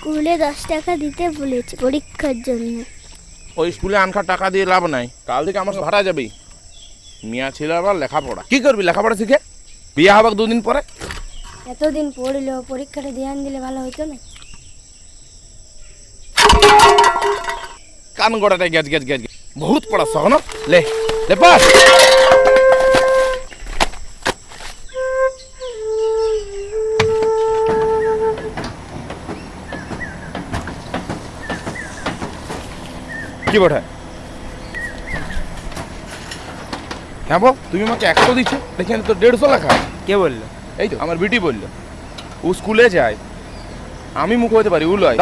স্কুলে দশ টাকা দিতে বলেছে পরীক্ষার জন্য। ওই স্কুলে আনখার টাকা দিয়ে লাভ নাই। কাল থেকে আমার ভাড়া যাবি। মিয়া ছিল আবার লেখাপড়া। কি করবি লেখাপড়া শিখে? বিয়ে হবে দুদিন পরে? এতদিন পড়ল পরীক্ষাটা ধ্যান দিলে ভালো হতো না। কান গ্যাজ গ্যাজ গ্যাজ গ্যাজ। বহুত পড়া সহন লে লে পাস কি বটে? হ্যাঁ বল তুমি আমাকে একশো দিচ্ছ দেখি তো দেড়শো লেখা কে বলল? এই তো আমার বিটি বলল। ও স্কুলে যায় আমি মুখ হতে পারি ও লয়